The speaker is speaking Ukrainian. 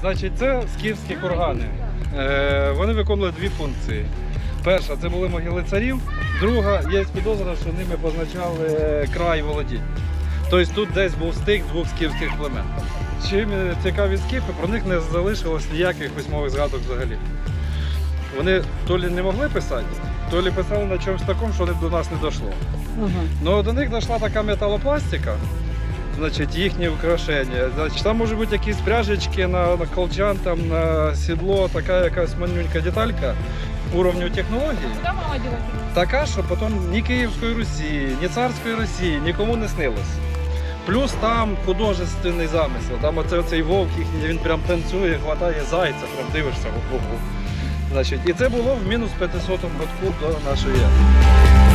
Значить, це скіфські кургани. Е, вони виконували дві функції. Перша це були могили царів, друга є підозра, що ними позначали е, край володінь. Тобто тут десь був стик двох скіфських племен. Чим е, цікаві скіфи, про них не залишилось ніяких письмових згадок взагалі. Вони то лі не могли писати, то лі писали на чомусь такому, що до нас не дійшло. Ну до них дійшла така металопластика, значить, їхні украшення. Значить, там може бути якісь пряжечки на, на колчан, там, на сідло, така якась манюнька деталька уровню технології. Така, що потім ні Київської Русі, ні царської Росії нікому не снилось. Плюс там художественний замисел. Там оце, оцей вовк їхній, він прям танцює, хватає зайця, прям дивишся. Значить, і це було в мінус 500 годку до нашої ери.